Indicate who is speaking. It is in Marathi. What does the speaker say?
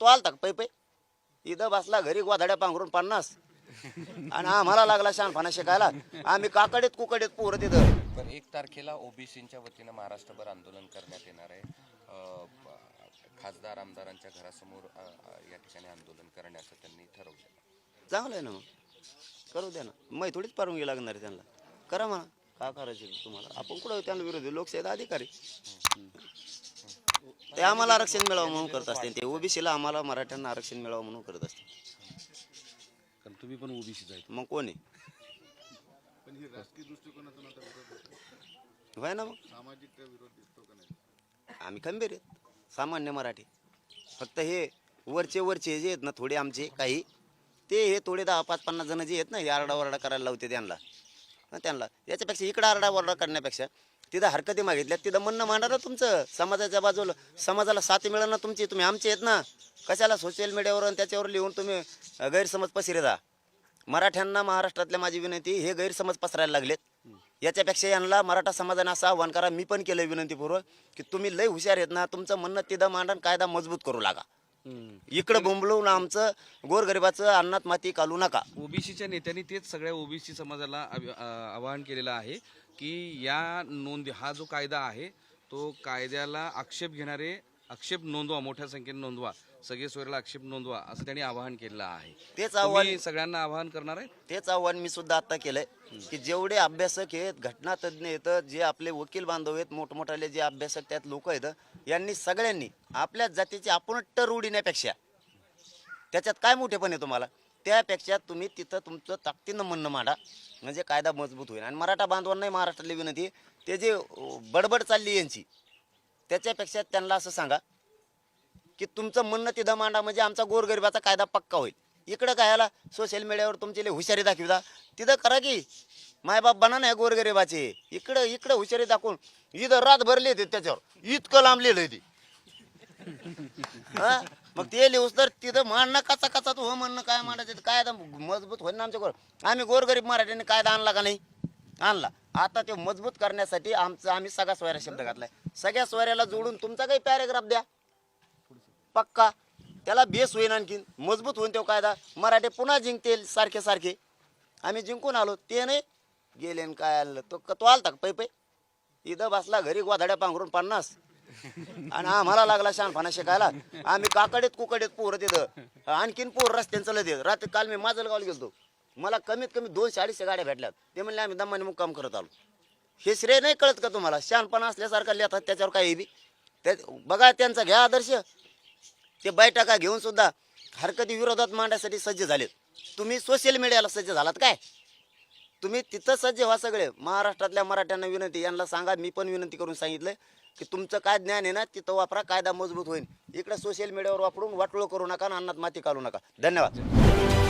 Speaker 1: तो आलता का पै पै इथं बसला घरी गोधाड्या पांघरून पन्नास. आणि आम्हाला लागला शहाणपणा शिकायला. आम्ही काकडीत कुकडीत पोरं तिथं.
Speaker 2: तर एक तारखेला ओबीसीच्या वतीनं महाराष्ट्रभर आंदोलन करण्यात येणार आहे. अ, प- खासदार आमदारांच्या घरासमोर अ, अ, या ठिकाणी आंदोलन करण्याचं त्यांनी ठरवलं.
Speaker 1: चांगलं आहे ना मग. करू द्या ना. मै थोडीच पारवानगी लागणार आहे त्यांना. करा म्हणा. का करायचे तुम्हाला? आपण कुठं त्यांना विरोधी? लोकशाही अधिकारी. ते आम्हाला आरक्षण मिळावं म्हणून करत असते. ते ओबीसीला आम्हाला मराठ्यांना आरक्षण मिळावं म्हणून करत असते.
Speaker 3: कारण तुम्ही पण आहेत.
Speaker 1: मग कोण आहे? होय ना मग? आम्ही खंबीर आहेत. सामान्य मराठी. फक्त हे वरचे वरचे जे आहेत ना थोडे आमचे काही ते हे थोडे दहा पाच पन्नास जण जे आहेत ना हे आरडाओरडा करायला लावते त्यांना. हं, त्यांना. याच्यापेक्षा इकडं आरडाओरडा करण्यापेक्षा तिथं हरकती मागितल्या तिथं म्हणणं मांडा ना तुमचं. समाजाच्या बाजूला समाजाला साथ मिळणं ना तुमची तुम्ही आमचे आहेत ना. कशाला सोशल मीडियावर आणि त्याच्यावर लिहून तुम्ही गैरसमज पसरे जा. मराठ्यांना महाराष्ट्रातल्या माझी विनंती हे गैरसमज पसरायला लागलेत. याच्यापेक्षा यांना मराठा समाजाने असं आव्हान करा मी पण केलं विनंतीपूर्वक की तुम्ही लय हुशार आहेत ना तुमचं म्हणणं तिथं मांडा कायदा मजबूत करू लागा. इकडं बोंबलवून आमचं गोरगरिबाचं अन्नात माती घालू नका.
Speaker 3: ओबीसीच्या नेत्यांनी तेच सगळ्या ओबीसी समाजाला आव- आ- आवाहन केलेलं आहे की या नोंद हा जो कायदा आहे तो कायद्याला आक्षेप घेणारे आक्षेप नोंदवा मोठ्या संख्येने नोंदवा सगळे सोयऱ्याला आक्षेप नोंदवा असं त्यांनी आवाहन केलेलं आहे.
Speaker 1: तेच आव्हान
Speaker 3: तुम्ही सगळ्यांना आवाहन करणार आहे?
Speaker 1: तेच आव्हान मी सुद्धा आता केलंय की जेवढे अभ्यासक आहेत घटना तज्ज्ञ आहेत जे आपले वकील बांधव आहेत मोठमोठाले जे अभ्यासक त्यात लोक आहेत यांनी सगळ्यांनी आपल्या जातीची आपण टर उडण्यापेक्षा त्याच्यात काय मोठेपण आहे तुम्हाला? त्यापेक्षा तुम्ही तिथं तुमचं ताकदीनं म्हणणं मांडा म्हणजे कायदा मजबूत होईल. आणि मराठा बांधवांनाही महाराष्ट्रातली विनंती आहे, ते जे अं, बडबड चालली यांची त्याच्यापेक्षा त्यांना असं सांगा की तुमचं म्हणणं तिथं मांडा म्हणजे आमचा गोरगरिबाचा कायदा पक्का होईल. इकडं काय आला? सोशल मीडियावर तुमची लय हुशारी दाखविता तिथं करा की मायबाप बना नाही गोरगरिबाचे. इकडं इकडं हुशारी दाखवून. इथं रात भरली ते त्याच्यावर. इतकं लांब लिहिलंय ते. हा? मग ते लिहूस तर तिथं मांडणं कचा कचा तू हो म्हणणं काय मांडायचं ते कायदा मजबूत होईल ना आमच्या गोर आम्ही गोरगरीब मराठ्यांनी कायदा आणला का नाही? आणला. आता ते मजबूत करण्यासाठी आमचं आम्ही सगळा सोयरा शब्द घातलाय. सगळ्या सोयऱ्याला जोडून तुमचा काही पॅरेग्राफ द्या. पक्का. त्याला बेस होईन आणखीन. मजबूत होऊन तो कायदा. मराठे पुन्हा जिंकतील सारखे सारखे. आम्ही जिंकून आलो. ते नाही. गेले न काय आलं? तो तो आलता पै पै इथं बसला घरी गोधाड्या पांघरून पन्नास. आणि आम्हाला लागला शहाणपणा शिकायला. आम्ही काकडीत कुकडीत पोर तिथं. आणखीन पोर रस्त्यांचं चलत येत. रात्री काल मी माझं गावाला गेलो मला कमीत कमी दोनशे अडीचशे गाड्या भेटल्यात. ते म्हणले आम्ही दमाने मुक्काम करत आलो. हे श्रेय नाही कळत का तुम्हाला? शहाणपणा असल्यासारखं लिहितात त्याच्यावर काही बी. त्या बघा त्यांचा घ्या आदर्श. ते बैठका घेऊन सुद्धा हरकती विरोधात मांडण्यासाठी सज्ज झालेत. तुम्ही सोशल मीडियाला सज्ज झालात काय? तुम्ही तिथं सज्ज व्हा सगळे. महाराष्ट्रातल्या मराठ्यांना विनंती यांना सांगा मी पण विनंती करून सांगितलं की तुमचं काय ज्ञान आहे ना तिथं वापरा कायदा मजबूत होईल. इकडे सोशल मीडियावर वापरून वाटोळ करू नका अन्नात माती काढू नका. धन्यवाद.